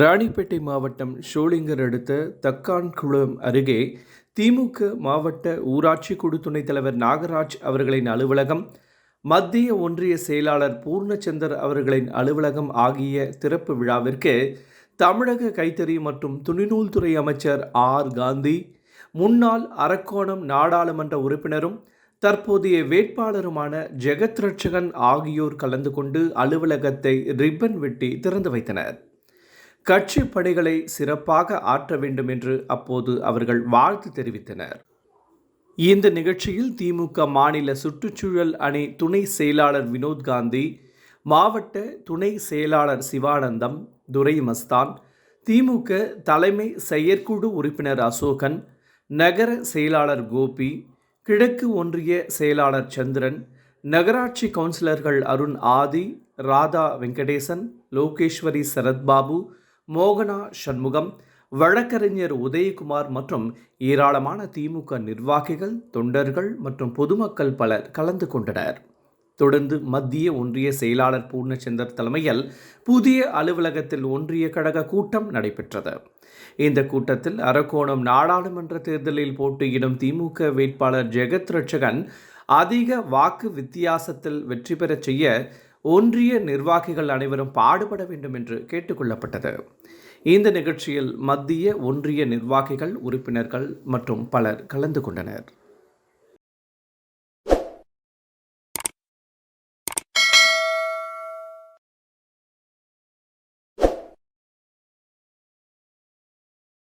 ராணிப்பேட்டை மாவட்டம் ஷோலிங்கர் அடுத்த தக்கான்குளம் அருகே திமுக மாவட்ட ஊராட்சி குழு துணைத் தலைவர் நாகராஜ் அவர்களின் அலுவலகம் மத்திய ஒன்றிய செயலாளர் பூர்ணச்சந்தர் அவர்களின் அலுவலகம் ஆகிய திறப்பு விழாவிற்கு தமிழக கைத்தறி மற்றும் துணிநூல்துறை அமைச்சர் ஆர். காந்தி முன்னாள் அரக்கோணம் நாடாளுமன்ற உறுப்பினரும் தற்போதைய வேட்பாளருமான ஜெகத் ரட்சகன் ஆகியோர் கலந்து கொண்டு அலுவலகத்தை ரிப்பன் வெட்டி திறந்து வைத்தனர். கட்சி பணிகளை சிறப்பாக ஆற்ற வேண்டும் என்று அப்போது அவர்கள் வாழ்த்து தெரிவித்தனர். இந்த நிகழ்ச்சியில் திமுக மாநில சுற்றுச்சூழல் அணி துணை செயலாளர் வினோத் காந்தி மாவட்ட துணை செயலாளர் சிவானந்தம் துரை மஸ்தான் திமுக தலைமை செயற்குழு உறுப்பினர் அசோகன் நகர செயலாளர் கோபி கிழக்கு ஒன்றிய செயலாளர் சந்திரன் நகராட்சி கவுன்சிலர்கள் அருண் ஆதி ராதா வெங்கடேசன் லோகேஸ்வரி சரத்பாபு மோகனா சண்முகம் வழக்கறிஞர் உதயகுமார் மற்றும் ஏராளமான திமுக நிர்வாகிகள் தொண்டர்கள் மற்றும் பொதுமக்கள் பலர் கலந்து கொண்டனர். தொடர்ந்து மத்திய ஒன்றிய செயலாளர் பூர்ணச்சந்தர் தலைமையில் புதிய அலுவலகத்தில் ஒன்றிய கழக கூட்டம் நடைபெற்றது. இந்த கூட்டத்தில் அரக்கோணம் நாடாளுமன்ற தேர்தலில் போட்டியிடும் திமுக வேட்பாளர் ஜெகத் ரட்சகன் அதிக வாக்கு வித்தியாசத்தில் வெற்றி பெறச் செய்ய ஒன்றிய நிர்வாகிகள் அனைவரும் பாடுபட வேண்டும் என்று கேட்டுக்கொள்ளப்பட்டது. இந்த நிகழ்ச்சியில் மத்திய ஒன்றிய நிர்வாகிகள் உறுப்பினர்கள் மற்றும் பலர் கலந்து கொண்டனர்.